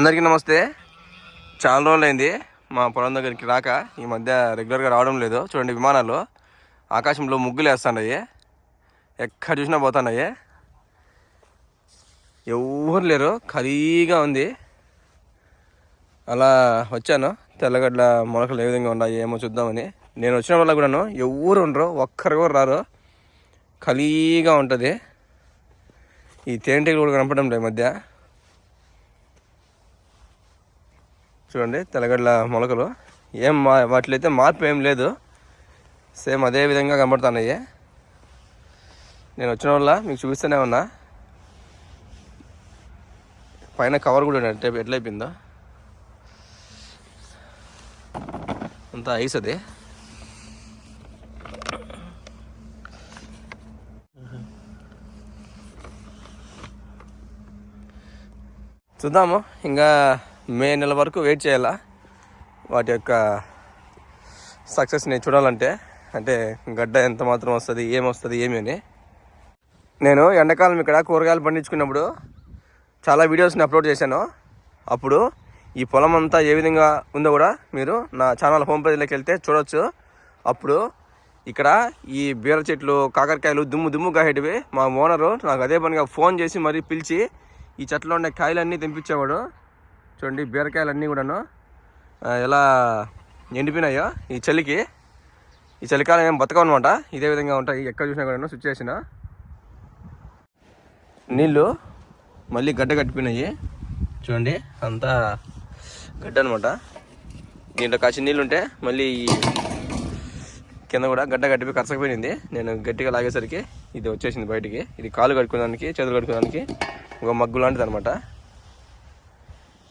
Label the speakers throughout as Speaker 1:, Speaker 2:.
Speaker 1: అందరికీ నమస్తే. చాలా రోజులైంది మా పొలం దగ్గరికి రాక ఈ మధ్య రెగ్యులర్గా రావడం లేదు. చూడండి విమానాలు. ఆకాశంలో ముగ్గులు వేస్తున్నాయి. ఎక్కడ చూసినా పోతున్నాయి. ఎవరు లేరు. ఖరీగా ఉంది. అలా వచ్చాను. తెల్లగడ్డ మొలకలు ఏ విధంగా ఉన్నాయి ఏమో చూద్దామని. నేను వచ్చిన వల్ల కూడాను ఎవరు ఉండరు ఒక్కరు కూడా రారు. ఖాళీగా ఉంటుంది. ఈ తేనెటీగలు కూడా కనపడడం లేదు మధ్య. చూడండి తెల్లగడ్డల మొలకలు. ఏం మా వాటిలో అయితే మార్పు ఏం లేదు. సేమ్ అదే విధంగా కనబడుతున్నాయి. నేను వచ్చిన వల్ల మీకు చూపిస్తూనే ఉన్నా. పైన కవర్ కూడా ఉండే ఎట్లయిపోయిందో అయిపోయిందో. అంతా ఐస్ అది. చూద్దాము ఇంకా మే నెల వరకు వెయిట్ చేయాలా? వాటి యొక్క సక్సెస్ని చూడాలంటే అంటే గడ్డ ఎంత మాత్రం వస్తుంది ఏం వస్తుంది ఏమి అని. నేను ఎండాకాలం ఇక్కడ కూరగాయలు పండించుకున్నప్పుడు చాలా వీడియోస్ని అప్లోడ్ చేశాను. అప్పుడు ఈ పొలం అంతా ఏ విధంగా ఉందో కూడా మీరు నా ఛానల్ హోమ్ పేజ్లోకి వెళ్తే చూడవచ్చు అప్పుడు ఇక్కడ ఈ బీర చెట్లు కాకరకాయలు దుమ్ము దుమ్ము కాసేటివి మా ఓనరు నాకు అదే పనిగా ఫోన్ చేసి మరీ పిలిచి ఈ చెట్లో ఉండే కాయలన్నీ తెంపించేవాడు. చూడండి బీరకాయలు అన్నీ కూడాను ఎలా ఎండిపోయినాయో ఈ చలికి. ఈ చలికాలం ఏం బతకమనమాట ఇదే విధంగా ఉంటాయి. ఎక్కడ చూసినా కూడా స్విచ్ చేసిన. నీళ్ళు మళ్ళీ గడ్డ కట్టిపోయినాయి. చూడండి అంతా గడ్డ అనమాట దీంట్లో కాసిన నీళ్ళు ఉంటే మళ్ళీ కింద కూడా గడ్డ గడ్డిపోయి కరచకపోయింది. నేను గట్టిగా లాగేసరికి ఇది వచ్చేసింది బయటికి. ఇది కాలు కడుక్కోడానికి చేతులు కడుక్కోడానికి ఒక మగ్గు లాంటిది అనమాట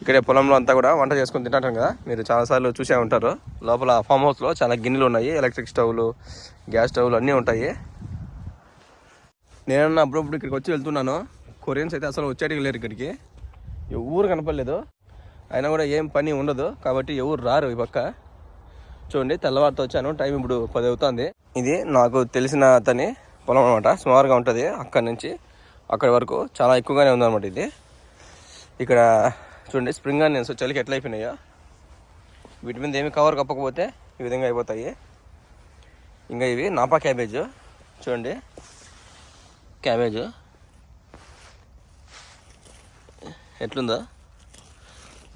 Speaker 1: ఇక్కడే పొలంలో అంతా కూడా వంట చేసుకొని తింటాం కదా. మీరు చాలాసార్లు చూసే ఉంటారు. లోపల ఫామ్ హౌస్లో చాలా గిన్నెలు ఉన్నాయి. ఎలక్ట్రిక్ స్టవ్లు గ్యాస్ స్టవ్లు అన్నీ ఉంటాయి. నేను అప్పుడప్పుడు ఇక్కడికి వచ్చి వెళ్తున్నాను. కొరియన్స్ అయితే అసలు వచ్చేటికి లేరు ఇక్కడికి. ఎవరు కనపడలేదు. అయినా కూడా ఏం పని ఉండదు. కాబట్టి ఎవరు రారు ఈ పక్క. చూడండి తెల్లవారితో వచ్చాను. టైం ఇప్పుడు పది అవుతుంది. ఇది నాకు తెలిసిన అతని పొలం అనమాట సుమారుగా ఉంటుంది అక్కడి నుంచి. అక్కడి వరకు చాలా ఎక్కువగానే ఉందన్నమాట ఇది. ఇక్కడ చూడండి స్ప్రింగ్ ఆనియన్స్ చలికి ఎట్లా అయిపోయినాయో. వీటి మీద ఏమి కవర్ కప్పకపోతే ఈ విధంగా అయిపోతాయి. ఇంకా ఇవి నాపా క్యాబేజ్ చూడండి. క్యాబేజ్ ఎట్లుందో?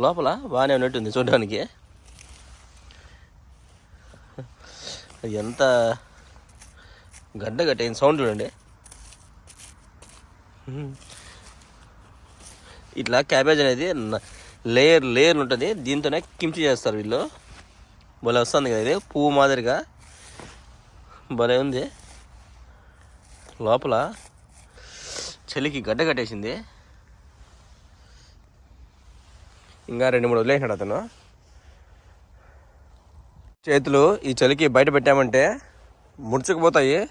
Speaker 1: లోపల బాగానే ఉన్నట్టుంది చూడడానికి. ఎంత గడ్డ గట్టయిన సౌండ్ చూడండి. ఇట్లా క్యాబేజ్ అనేది లేయర్ లేయర్ ఉంటుంది. దీంతోనే కిమ్చి చేస్తారు వీళ్ళు. భలే వస్తుంది కదా ఇది. పువ్వు మాదిరిగా. భలే ఉంది. లోపల చలికి గడ్డ కట్టేసింది. ఇంకా రెండు మూడు వదిలేసినాడు అతను. చేతులు ఈ చలికి బయట పెట్టామంటే ముడుచుకుపోతాయి.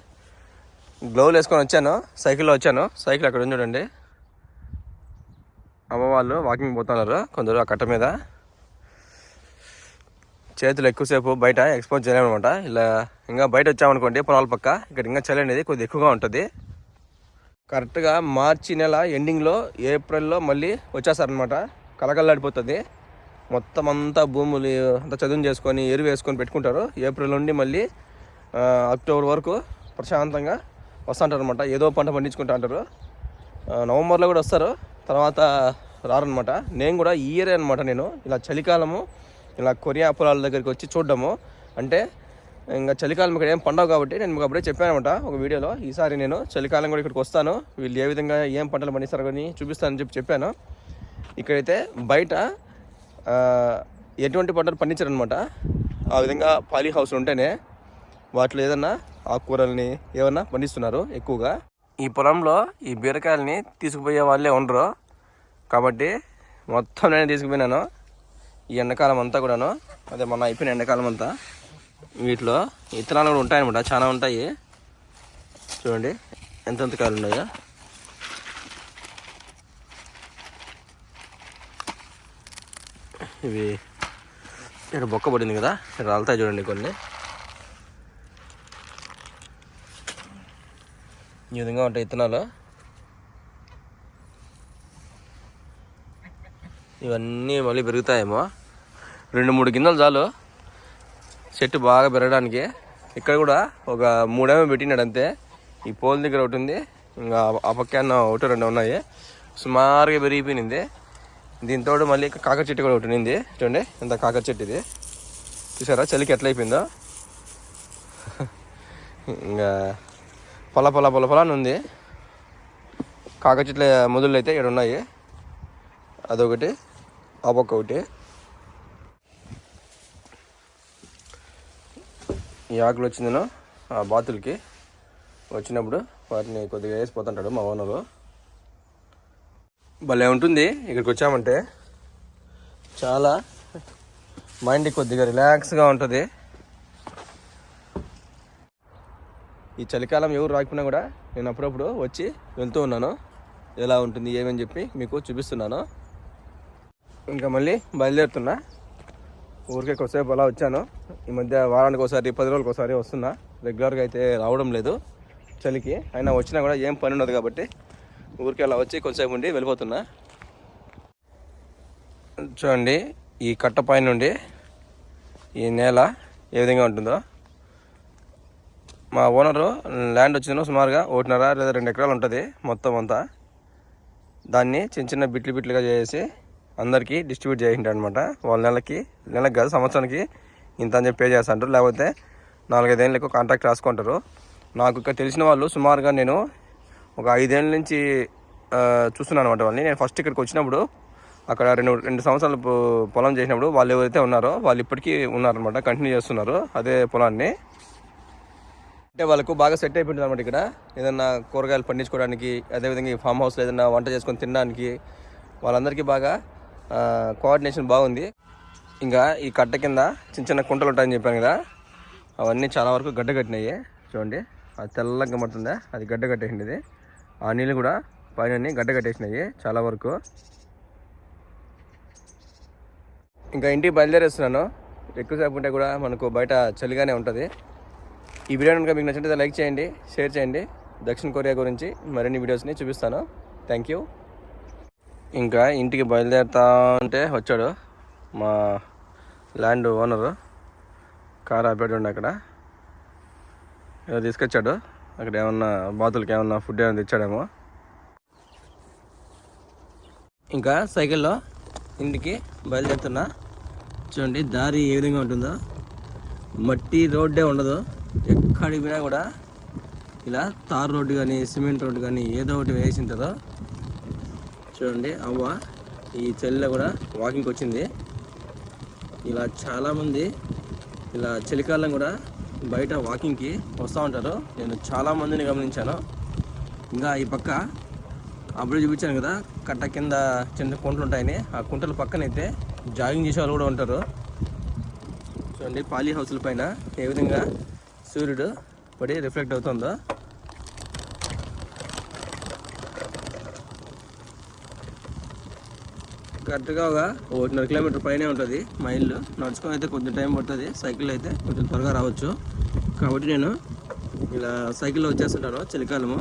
Speaker 1: గ్లౌలు వేసుకొని వచ్చాను. సైకిల్లో వచ్చాను. సైకిల్ అక్కడ ఉంది చూడండి. అమ్మ వాళ్ళు వాకింగ్ పోతున్నారు కొందరు ఆ కట్ట మీద. చేతులు ఎక్కువసేపు బయట ఎక్స్పోజ్ చేయలేమనమాట ఇలా ఇంకా బయట వచ్చామనుకోండి పొలాల పక్క. ఇక్కడ ఇంకా చలి అనేది కొద్దిగా ఎక్కువగా ఉంటుంది. కరెక్ట్గా మార్చి నెల ఎండింగ్లో ఏప్రిల్లో మళ్ళీ వచ్చేస్తారనమాట కలకల్లాడిపోతుంది మొత్తం అంతా భూములు అంతా చదువు చేసుకొని ఎరువు వేసుకొని పెట్టుకుంటారు. ఏప్రిల్ నుండి మళ్ళీ అక్టోబర్ వరకు ప్రశాంతంగా వస్తుంటారు అనమాట ఏదో పంట పండించుకుంటా అంటారు. నవంబర్లో కూడా వస్తారు. తర్వాత రారనమాట నేను కూడా ఈ ఇయర్ అనమాట నేను. ఇలా చలికాలము ఇలా కొరియా పొలాల దగ్గరికి వచ్చి చూడడము. అంటే ఇంకా చలికాలం ఇక్కడ ఏం పండవు కాబట్టి నేను మీకు అప్పుడే చెప్పాను అనమాట ఒక వీడియోలో. ఈసారి నేను చలికాలం కూడా ఇక్కడికి వస్తాను. వీళ్ళు ఏ విధంగా ఏం పంటలు పండిస్తారు అని చూపిస్తానని చెప్పి చెప్పాను. ఇక్కడైతే బయట ఎటువంటి పంటలు పండించారనమాట ఆ విధంగా పాలీ హౌస్ ఉంటేనే వాటిలో ఏదన్నా ఆకుకూరల్ని ఏమన్నా పండిస్తున్నారు ఎక్కువగా. ఈ పొలంలో ఈ బీరకాయలని తీసుకుపోయే వాళ్ళే ఉండరు. కాబట్టి మొత్తం నేను తీసుకుపోయినాను. ఈ ఎండాకాలం అంతా కూడాను. అదే మొన్న అయిపోయిన ఎండాకాలం అంతా. వీటిలో విత్తనాలు కూడా ఉంటాయన్నమాట. చాలా ఉంటాయి. చూడండి ఎంతెంత కాయలు ఉన్నాయో. ఇవి ఇక్కడ బొక్క పడింది కదా. ఇక్కడ రాలుతాయి చూడండి కొన్ని. ఈ విధంగా ఉంటాయి విత్తనాలు ఇవన్నీ మళ్ళీ పెరుగుతాయేమో. రెండు మూడు గిన్నెలు చాలు. చెట్టు బాగా పెరగడానికి. ఇక్కడ కూడా ఒక మూడేమో పెట్టినాడు అంతే. ఈ పోల్ దగ్గర ఒకటి ఉంది. ఇంకా ఆ పక్కన ఒకటి రెండు ఉన్నాయి. సుమారుగా పెరిగిపోయింది దీంతో మళ్ళీ కాకర చెట్టు కూడా ఒకటి ఉంది చూడండి ఇంత కాకర చెట్టు ఇది. చూసారా? చలికి ఎట్లయిపోయిందో. ఇంకా పొల పొల పొల పొల అని ఉంది. కాక చెట్ల మొదళ్ళు అయితే ఇక్కడ ఉన్నాయి. అదొకటి ఆ పక్క ఒకటి. ఈ ఆకులు వచ్చిందనో ఆ బాతులకి. వచ్చినప్పుడు వాటిని కొద్దిగా వేసిపోతుంటాడు మా ఓనరు. భలే ఉంటుంది ఇక్కడికి వచ్చామంటే. చాలా మైండ్ కొద్దిగా రిలాక్స్గా ఉంటుంది. ఈ చలికాలం ఎవరు రాకపోయినా కూడా నేను అప్పుడప్పుడు వచ్చి వెళ్తూ ఉన్నాను. ఎలా ఉంటుంది ఏమని చెప్పి మీకు చూపిస్తున్నాను. ఇంకా మళ్ళీ బయలుదేరుతున్నా. ఊరికే కొద్దిసేపు అలా వచ్చాను. ఈ మధ్య వారానికి ఒకసారి పది రోజులకు ఒకసారి వస్తున్నా. రెగ్యులర్గా అయితే రావడం లేదు చలికి. అయినా వచ్చినా కూడా ఏం పని ఉండదు కాబట్టి ఊరికే అలా వచ్చి కొద్దిసేపు ఉండి వెళ్ళిపోతున్నా. చూడండి ఈ కట్ట పైన నుండి ఈ నేల ఏ విధంగా ఉంటుందో. మా ఓనరు ల్యాండ్ వచ్చిందో సుమారుగా ఒకటిన్నర లేదా రెండు ఎకరాలు ఉంటుంది మొత్తం అంతా. దాన్ని చిన్న చిన్న బిట్లు బిట్లుగా చేసి అందరికీ డిస్ట్రిబ్యూట్ చేసింటారు అనమాట వాళ్ళ నెలకి నెలకి కాదు సంవత్సరానికి ఇంత అని చెప్పి పే చేస్తుంటారు లేకపోతే నాలుగైదేళ్ళు ఎక్కువ కాంట్రాక్ట్ రాసుకుంటారు. నాకు ఇక్కడ తెలిసిన వాళ్ళు సుమారుగా నేను ఒక ఐదేళ్ళ నుంచి చూస్తున్నాను అనమాట వాళ్ళని. నేను ఫస్ట్ ఇక్కడికి వచ్చినప్పుడు అక్కడ రెండు రెండు సంవత్సరాలు పొలం చేసినప్పుడు వాళ్ళు ఎవరైతే ఉన్నారో వాళ్ళు ఇప్పటికీ ఉన్నారనమాట. కంటిన్యూ చేస్తున్నారు అదే పొలాన్ని. అంటే వాళ్ళకు బాగా సెట్ అయిపోయింది అనమాట ఇక్కడ. ఏదన్నా కూరగాయలు పండించుకోవడానికి అదేవిధంగా ఈ ఫామ్ హౌస్లో ఏదైనా వంట చేసుకొని తినడానికి వాళ్ళందరికీ బాగా కోఆర్డినేషన్ బాగుంది. ఇంకా ఈ కట్ట కింద చిన్న చిన్న కుంటలు ఉంటాయని చెప్పాను కదా అవన్నీ చాలా వరకు గడ్డ కట్టినాయి. చూడండి అది తెల్లగా కనబడుతుందా? అది గడ్డ కట్టేసింది. ఆ నీళ్ళు కూడా పైన గడ్డ కట్టేసినాయి చాలా వరకు. ఇంకా ఇంటికి బయలుదేరేస్తున్నాను. ఎక్కువసేపు ఉంటే కూడా మనకు బయట చలిగానే ఉంటుంది. ఈ వీడియో కనుక మీకు నచ్చినట్లయితే లైక్ చేయండి షేర్ చేయండి. దక్షిణ కొరియా గురించి మరిన్ని వీడియోస్ని చూపిస్తాను. థ్యాంక్ యూ ఇంకా ఇంటికి బయలుదేరుతా ఉంటే వచ్చాడు మా ల్యాండ్ ఓనరు. కార్ ఆపేడు అక్కడ. ఏదో తీసుకొచ్చాడు. అక్కడ ఏమన్నా బాతులకి ఏమన్నా ఫుడ్ ఏమైనా తెచ్చాడేమో. ఇంకా సైకిల్లో ఇంటికి బయలుదేరుతున్నా. చూడండి దారి ఏ విధంగా ఉంటుందో. మట్టి రోడ్డే ఉండదు. ఎక్కడికి పోయినా కూడా ఇలా తార్ రోడ్డు కానీ సిమెంట్ రోడ్డు కానీ ఏదో ఒకటి వేసి ఉంటుందో చూడండి. అవ్వ ఈ చలిలో కూడా వాకింగ్కి వచ్చింది. ఇలా చాలామంది ఇలా చలికాలం కూడా బయట వాకింగ్కి వస్తూ ఉంటారు. నేను చాలా మందిని గమనించాను. ఇంకా ఈ పక్క అప్పుడు చూపించాను కదా కట్ట కింద చిన్న కుంటలు ఉంటాయని. ఆ కుంటల పక్కనైతే జాగింగ్ చేసే వాళ్ళు కూడా ఉంటారు. చూడండి పాలీ హౌస్ల పైన ఏ విధంగా సూర్యుడు పడి రిఫ్లెక్ట్ అవుతుందో? కరెక్ట్గా ఒక ఒకటిన్నర కిలోమీటర్ పైనే ఉంటుంది మా ఇల్లు నడుచుకొని అయితే కొంచెం టైం పడుతుంది. సైకిల్ అయితే కొంచెం త్వరగా రావచ్చు. కాబట్టి నేను ఇలా సైకిల్లో వచ్చేస్తుంటాను చలికాలము.